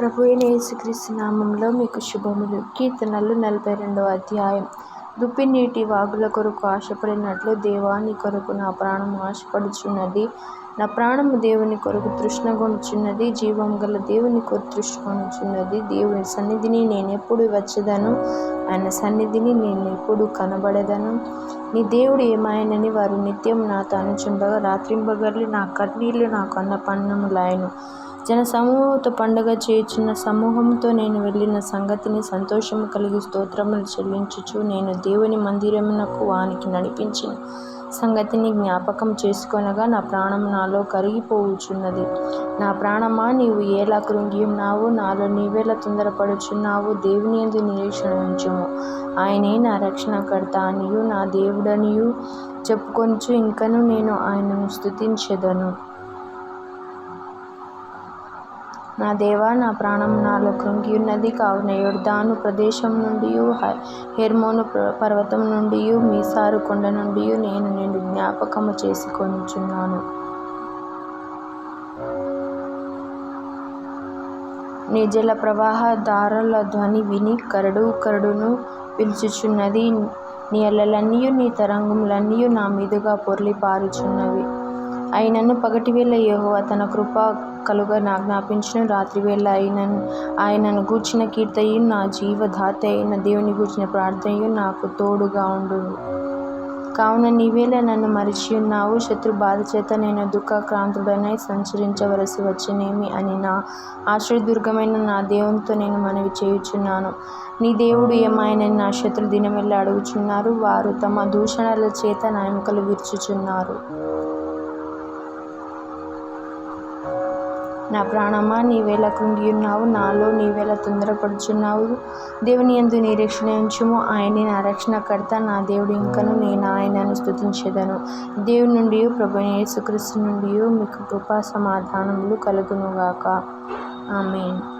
ప్రభు యేసుక్రీస్తు నామంలో మీకు శుభములు. కీర్తనలు నలభై రెండవ అధ్యాయం. దుప్పి నీటి వాగుల కొరకు ఆశపడినట్లు దేవాని కొరకు నా ప్రాణము ఆశపడుచున్నది. నా ప్రాణము దేవుని కొరకు తృష్ణగొనుచున్నది. జీవం గల దేవుని కొరకు తృష్ణగొనుచున్నది. దేవుని సన్నిధిని నేను ఎప్పుడు వచ్చేదను? ఆయన సన్నిధిని నేను ఎప్పుడు కనబడేదను? నీ దేవుడు ఏమాయనని వారు నిత్యం నాతో అనుచుండగా రాత్రింబగర్లు నా కన్నీళ్ళు నాకు అన్న పన్నములాయను జన సమూహంతో పండగ చేయుచున్న సమూహంతో నేను వెళ్ళిన సంగతిని సంతోషము కలిగి స్తోత్రములు చెల్లించుచు నేను దేవుని మందిరమునకు వానికి నడిపించిన సంగతిని జ్ఞాపకం చేసుకొనగా నా ప్రాణం నాలో కరిగిపోవుచున్నది. నా ప్రాణమా నీవు ఎలా కృంగి ఉన్నావు నాలో నీవేలా తొందరపడుచున్నావు దేవుని ఎందు నిరీక్షణ ఉంచుము. ఆయనే నా రక్షణకర్త అనియు నా దేవుడనియు చెప్పుకొనుచు ఇంకను నేను ఆయనను స్తుతించెదను. నా దేవా నా ప్రాణం నాలో కృంగి ఉన్నది కావున యొర్దాను ప్రదేశం నుండి హెర్మోను పర్వతం నుండి మీసారు కొండ నుండి నేను నేను జ్ఞాపకము చేసుకొనుచున్నాను. నీ జల ప్రవాహ దారుల ధ్వని విని కరడు కరడును పిలుచుచున్నది నీ అలలన్నీ నీ తరంగములన్నీ నా మీదుగా పొర్లి పారుచున్నవి. అయినను పగటివేళ యెహోవా తన కృప కలుగ జ్ఞాపించిన రాత్రివేళ అయినను ఆయనను గూర్చిన కీర్తయు నా జీవధాత అయిన దేవుని గూర్చిన ప్రార్థనయు నాకు తోడుగా ఉండును. కావున నీవేళ నన్ను మరిచి ఉన్నావు శత్రు బాధ చేత నేను దుఃఖక్రాంతుడనై సంచరించవలసి వచ్చినేమి అని నా ఆశ్రయదుర్గమైన నా దేవునితో నేను మనవి చేయుచున్నాను. నీ దేవుడు ఏమాయనని నా శత్రు దినమెల్లా అడుగుచున్నారు వారు తమ దూషణల చేత నా ఎముకలు విరుచుచున్నారు. నా ప్రాణమా నీవేళ కృంగి ఉన్నావు నాలో నీవేళ తొందరపడుచున్నావు. దేవుని ఎందు నిరీక్షణ ఉంచుము. ఆయనే నా రక్షణకర్త నా దేవుడు ఇంకను నేను ఆయనను స్థుతించేదను దేవుని నుండి ప్రభు యేసుక్రీస్తు నుండి మీకు కృపా సమాధానములు కలుగునుగాక. ఆమె